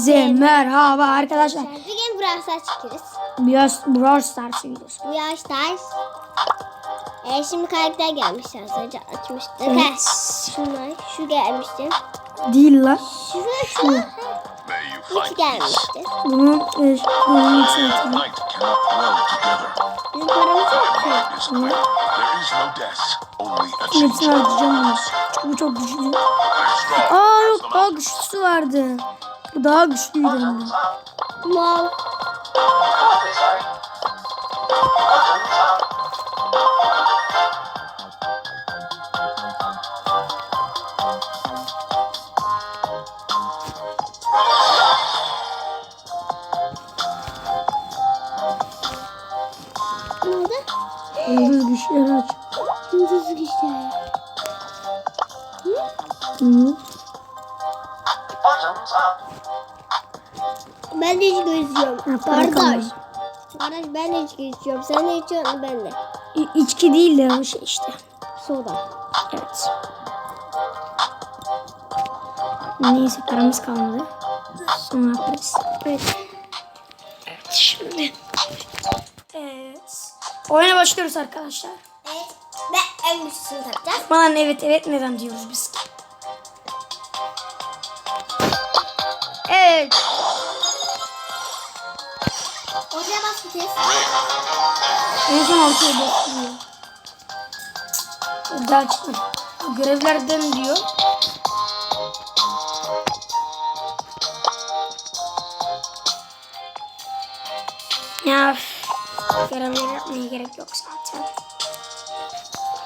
Hepinize merhaba arkadaşlar. Bugün Brawl Stars çekeriz. Biraz Brawl Stars videosu. Bu yaşlar. E, şimdi karakter gelmiş az önce açmıştık. Evet. Şunlar. Şu gelmişti. Değil lan. Şu şu. Hiç gelmişti. Bunun e, bunun için together. Bizim paramız yok ki. Hepsini harcayacağım bu çok güçlü. Aa yok daha güçlüsü vardı. Bu daha güçlüydü. Mal. Yıldız güçleri aç. Yıldız güçleri. Hı. Ben de. Ha, para Kardeş. Kardeş ben de hiç gözüyorum. Sen de içiyorsun ben de. İ- içki değil de o şey işte. Soda. Evet. Neyse paramız kalmadı. Sonra yaparız. Evet. Evet şimdi. Evet. Oyuna başlıyoruz arkadaşlar. Evet. Ve en güçlüsünü takacağız. Aman evet evet neden diyoruz biz ki? Evet. Oraya bas bir kez. En son ortaya bakıyor. Burada açtım. Görevlerden diyor. Ya görevleri yapmaya gerek yok zaten.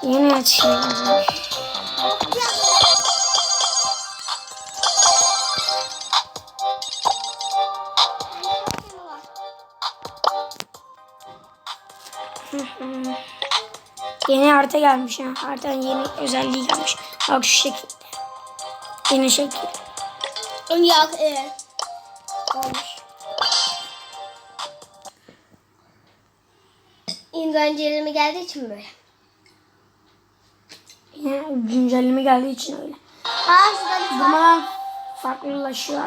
Yeni açıyorum. Yeni harita gelmiş ya. Haritanın yeni özelliği gelmiş. Bak şu şekilde. Yeni şekil. Yok evet. Olmuş. İndirimceleme geldiği için böyle. Yine güncelleme geldiği için öyle. Aa farklılaşıyor.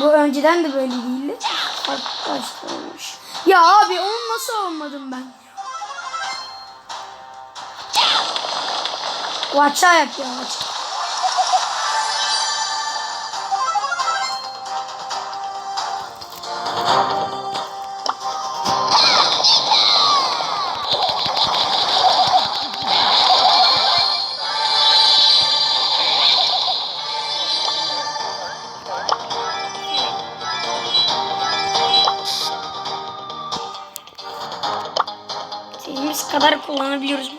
Bu önceden de böyle değildi. Farklılaştırılmış. Ya abi onu nasıl olmadım ben? Watch ayak ya watch. İstediğimiz kadar kullanabiliyoruz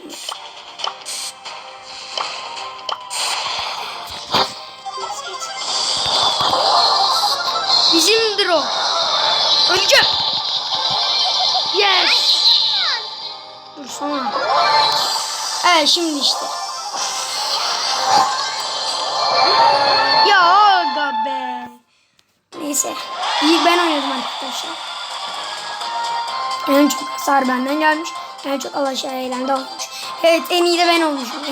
Öleceğim. Yes. Dur sana. Evet şimdi işte. Ya aga be. Neyse. İyi ben oynadım arkadaşlar. En çok hasar benden gelmiş. En çok alaşağı eğlendi olmuş. Evet en iyi de ben olmuşum.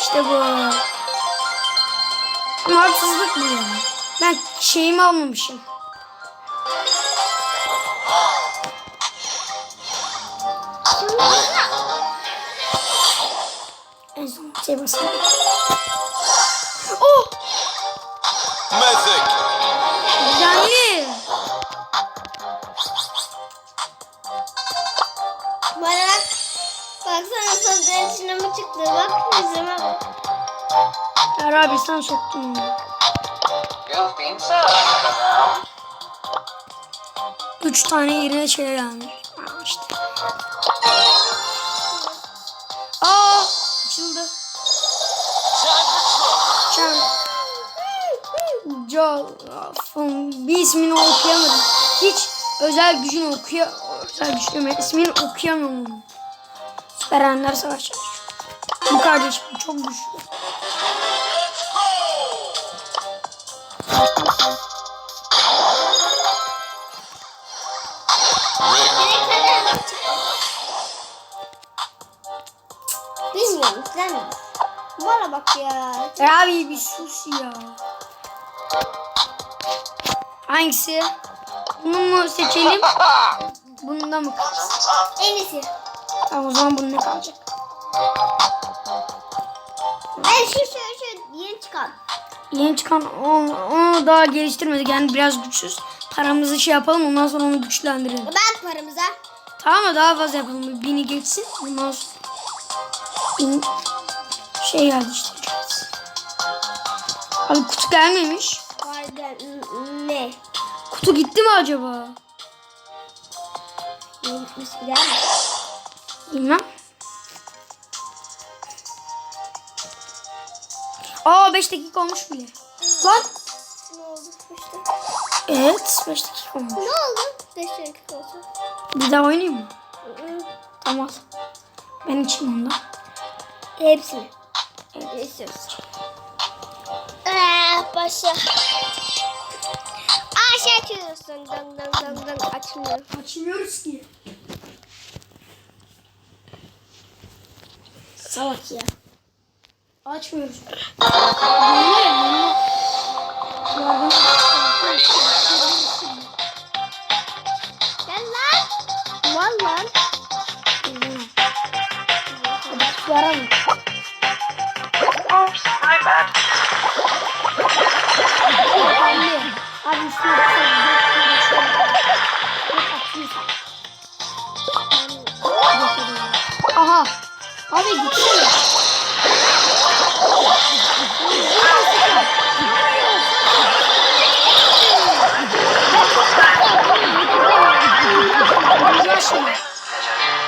işte bu. Ama haksızlık bu ya. Ben şeyimi almamışım. Şey basalım. Oh! Mythic. Yani. Bana bak. Baksana sözlerin içine mi çıktı? Bak yüzüme bak. Ya abi sen soktun. ya. Üç tane yerine şey gelmiş. Can. Bir ismini okuyamadım. Hiç özel gücünü okuya özel gücünü ismini okuyamıyorum. onun. Süper Ender Savaşçı. Bu kardeşim çok güçlü. Bilmiyorum sen? Bana bak ya. Ya abi bir sus ya. Hangisi? Bunu mu seçelim? Bunda mı kalsın? En iyisi. Tamam o zaman bunun ne kalacak? Ay şu şu şu yeni çıkan. Yeni çıkan onu, onu daha geliştirmedik. Yani biraz güçsüz. Paramızı şey yapalım ondan sonra onu güçlendirelim. Ben paramıza. Tamam mı? Daha fazla yapalım. Bini geçsin. Ondan sonra bin şey geldi işte. Abi kutu gelmemiş. Vardı ne? Kutu gitti mi acaba? Yeni gitmiş gider mi? Bilmem. Aa 5 dakika olmuş bile. Lan. Ne oldu işte? Evet 5 dakika olmuş. Ne oldu? 5 dakika olsun. Bir daha oynayayım mı? Tamam. Ben içeyim ondan. Hepsini. Evet. İstiyoruz. Başla. Aa şey açıyorsun. Dın dın dın dın açmıyor. Açmıyoruz ki. Salak ya. Açmıyoruz. Yardım- Gel lan. Var lan. Mı? Oops, my bad. Abi gitsene.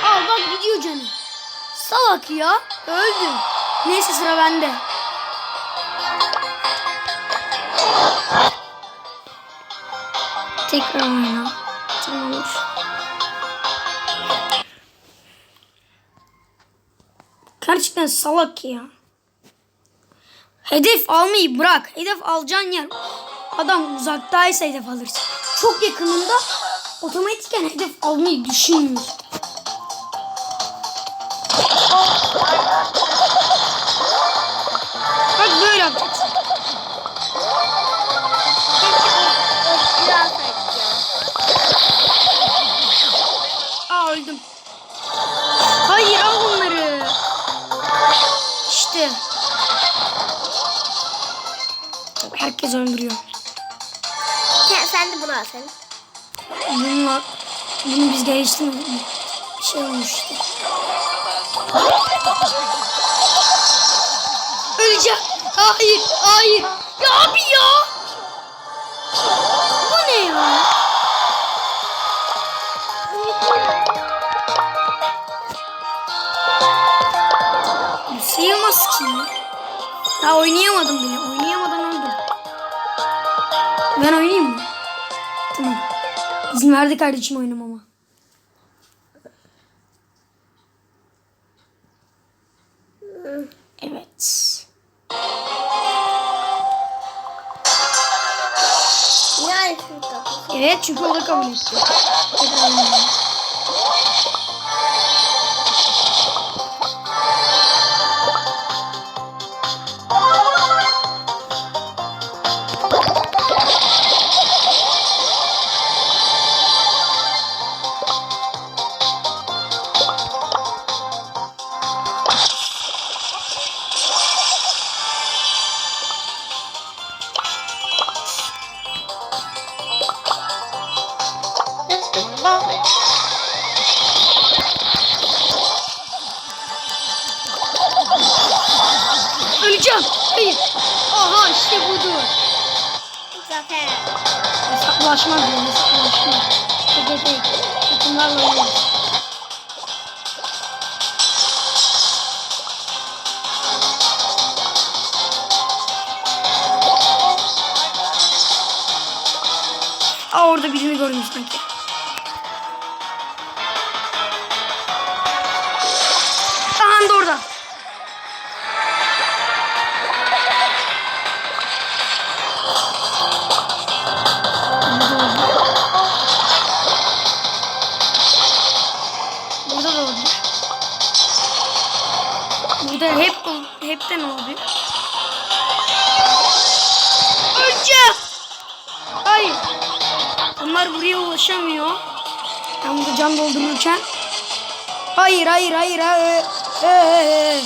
Al bak gidiyor canım. Salak ya. Öldü. Neyse sıra bende. Tekrar oyna. Tamamdır. Gerçekten salak ya. Hedef almayı bırak. Hedef alacağın yer. Adam uzaktaysa hedef alırsın. Çok yakınında otomatikken hedef almayı düşünmüyor. Bak böyle yapacaksın. Herkes öldürüyor. Sen, sen de bunu al sen. Bununla bunu biz geliştirmedik mi? Bir şey olmuş işte. Öleceğim. Hayır, hayır. Ya abi ya. Bu ne ya? Bu sayılmaz ki. Ya oynayamadım bile. Oynayamadan öldüm. Ben oynayayım mı? Tamam. İzin verdi kardeşim oynamama. Evet. Evet çünkü o da kabul etti. Zafer. Hesaplaşma diyor. Hesaplaşma. Tek tek. Takımlarla oynuyoruz. Aa orada birini gördüm sanki. Hepten olabilir. Öleceğim. Hayır. var buraya ulaşamıyor. Ben burada can doldururken. Hayır hayır hayır. hayır. Ee,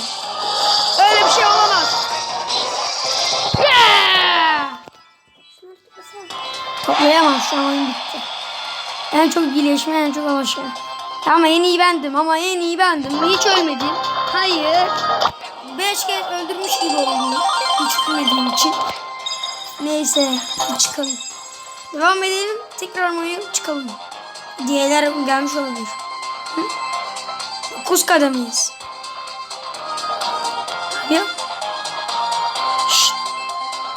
Öyle bir şey olamaz. Toplayamam şu an oyun bitti. En çok iyileşme en çok alışma. Ama en iyi bendim ama en iyi bendim. Hiç ölmedim. Hayır. Beş kez öldürmüş gibi oldum. Hiç ölmediğim için. Neyse çıkalım. Devam edelim. Tekrar oynayıp çıkalım. Diğerler gelmiş olabilir. Hı? Dokuz kademeyiz. Ya. Şşt.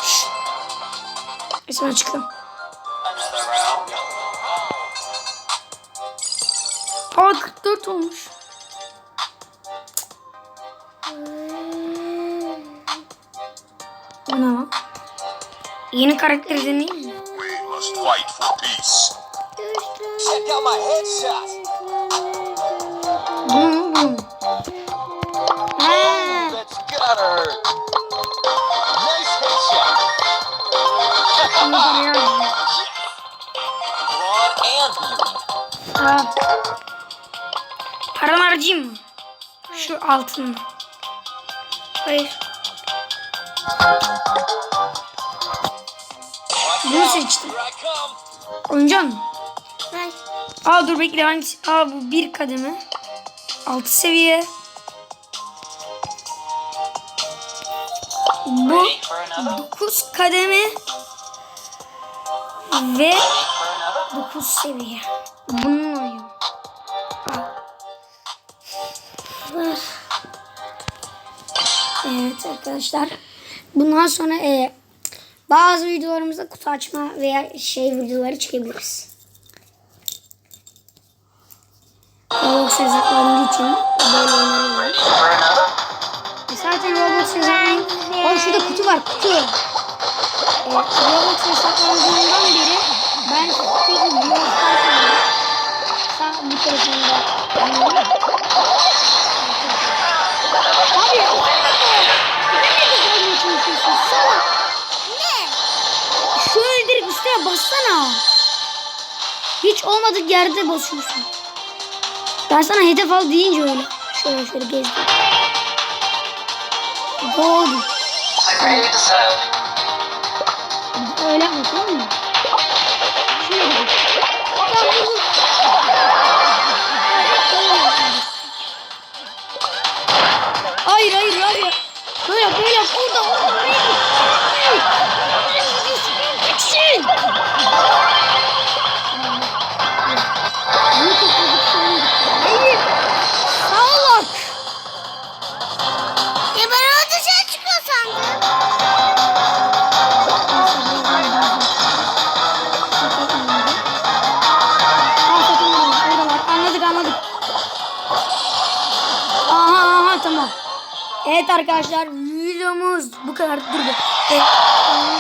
Şşt. Ben çıkıyorum. Aa 44 olmuş. Yeni karakteri deneyeyim mi? We must fight for peace. Check out my headshot. Nice alayım. Broad and beauty. Aa. Paramı harcayayım mı? Şu altını. Hayır. Bunu seçtim. Mı? Ver. Aa dur bekle hangisi? Aa bu bir kademe. Altı seviye. Bu dokuz kademe. Ve dokuz seviye. Bunun oyunu. Evet arkadaşlar. Bundan sonra e, bazı videolarımızda kutu açma veya şey videoları çekebiliriz. Roblox hesaplarım için böyle oyunlarım var. E, Zaten Roblox hesaplarım... Aa şurada kutu var kutu. E, Roblox hesaplandığından beri ben sürekli Brawl Stars oynuyorum. Sa- bu telefonda. oynuyorum. Abi ne çalışıyorsun? Salak. Üstüne bassana. Hiç olmadık yerde basıyorsun. Ben sana hedef al deyince öyle. Şöyle şöyle gezdim. Doğru. Öyle yapma tamam mı? Hayır hayır hayır. Evet arkadaşlar videomuz bu kadar. Dur be. Evet.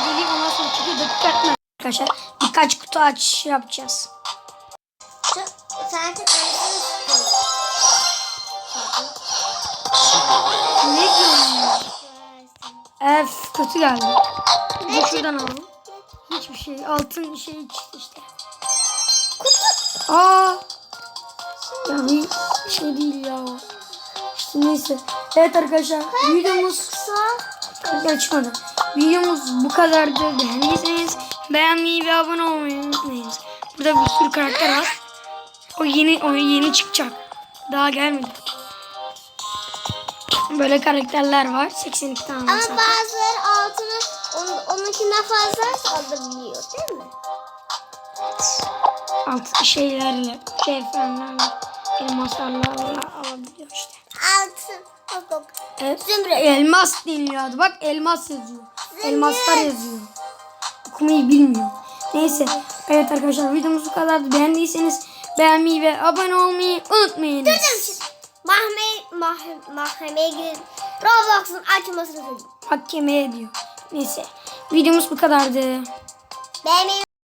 Geleyim ondan sonra çıkıyor. Dakika atma arkadaşlar. Birkaç kutu yapacağız. De Super rare. Ne diyorsun? Ef kötü geldi. Bu şuradan alalım. Hiçbir şey. Altın şey çıktı işte. Aa. Ya bir şey değil ya. İşte neyse. Evet arkadaşlar videomuz kısa açmadı. Videomuz bu kadardı. Beğendiyseniz beğenmeyi ve abone olmayı unutmayınız. Burada bir sürü karakter var. O yeni o yeni çıkacak. Daha gelmedi. Böyle karakterler var. 82 tane Ama zaten. bazıları altını onun, onunkinden fazla alabiliyor değil mi? alt şeylerle, şefenlerle, elmaslarla alabiliyor işte. Altın. Bak bak. Evet. Zümrüt. Elmas deniliyor adı. Bak elmas yazıyor. Elmaslar yazıyor. Okumayı bilmiyor. Neyse. Evet arkadaşlar videomuz bu kadardı. Beğendiyseniz beğenmeyi ve abone olmayı unutmayınız. Mahme, mah, mahkemeye gidin. Roblox'un açılmasını söyleyeyim. Mahkemeye diyor. Neyse. Videomuz bu kadardı. Beğenmeyi